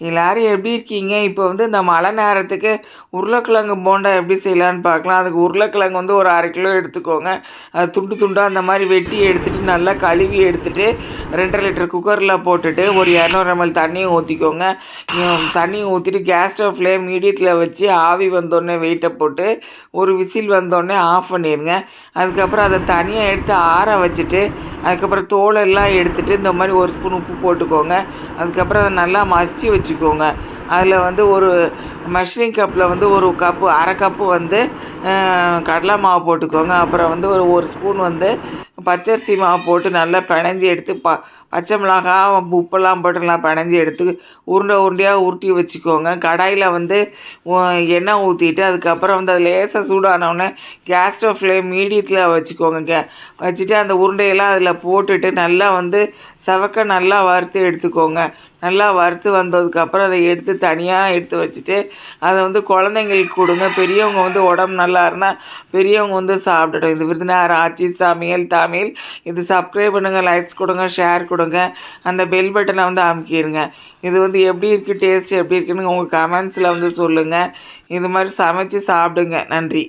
எல்லாரும் எப்படி இருக்கீங்க? இப்போ வந்து இந்த மழை நேரத்துக்கு உருளைக்கிழங்கு போண்டா எப்படி செய்யலான்னு பார்க்கலாம். அதுக்கு உருளைக்கிழங்கு வந்து ஒரு அரை கிலோ எடுத்துக்கோங்க. அது துண்டு துண்டாக அந்த மாதிரி வெட்டி எடுத்துகிட்டு நல்லா கழுவி எடுத்துகிட்டு ரெண்டரை லிட்டர் குக்கரில் போட்டுட்டு ஒரு இரநூறு எம்எல் தண்ணியை ஊற்றிக்கோங்க தண்ணியை ஊற்றிட்டு கேஸ் ஸ்டவ் மீடியத்தில் வச்சு ஆவி வந்தோடனே வெயிட்டை போட்டு ஒரு விசில் வந்தோடனே ஆஃப் பண்ணிடுங்க அதுக்கப்புறம் அதை தனியாக எடுத்து ஆற வச்சுட்டு அதுக்கப்புறம் தோலெல்லாம் எடுத்துகிட்டு இந்த மாதிரி ஒரு ஸ்பூன் உப்பு போட்டுக்கோங்க. அதுக்கப்புறம் அதை நல்லா மசிச்சு வச்சு வச்சுக்கோங்க. அதில் வந்து ஒரு மெஷரிங் கப்பில் வந்து ஒரு கப்பு அரை கப்பு வந்து கடலை மாவு போட்டுக்கோங்க. அப்புறம் வந்து ஒரு ஒரு ஸ்பூன் வந்து பச்சரிசி மாவு போட்டு நல்லா பிணைஞ்சி எடுத்து ப பச்சை மிளகா உப்பெல்லாம் போட்டு நல்லா பிணைஞ்சி எடுத்து உருண்டை உருண்டையாக உருட்டி வச்சுக்கோங்க. கடாயில் வந்து எண்ணெய் ஊற்றிட்டு அதுக்கப்புறம் வந்து அது லேசாக சூடானவுடனே கேஸ் ஸ்டவ் ஃப்ளேம் மீடியத்தில் வச்சுக்கோங்க. கே வச்சுட்டு அந்த உருண்டையெல்லாம் அதில் போட்டுட்டு நல்லா வந்து செவக்க நல்லா வறுத்து எடுத்துக்கோங்க. நல்லா வறுத்து வந்ததுக்கப்புறம் அதை எடுத்து தனியாக எடுத்து வச்சுட்டு அதை வந்து குழந்தைங்களுக்கு கொடுங்க. பெரியவங்க வந்து உடம்பு நல்லா இருந்தால் பெரியவங்க வந்து சாப்பிடட்டும். இது விருதுநகர் ஆட்சி சமையல் தமிழ். இது சப்ஸ்கிரைப் பண்ணுங்கள் லைக்ஸ் கொடுங்க ஷேர் கொடுங்க. அந்த பெல் பட்டனை வந்து அமுக்கிடுங்க இது வந்து எப்படி இருக்குது டேஸ்ட் எப்படி இருக்குன்னு உங்கள் கமெண்ட்ஸில் வந்து சொல்லுங்கள் இது மாதிரி சமைச்சு சாப்பிடுங்க. நன்றி.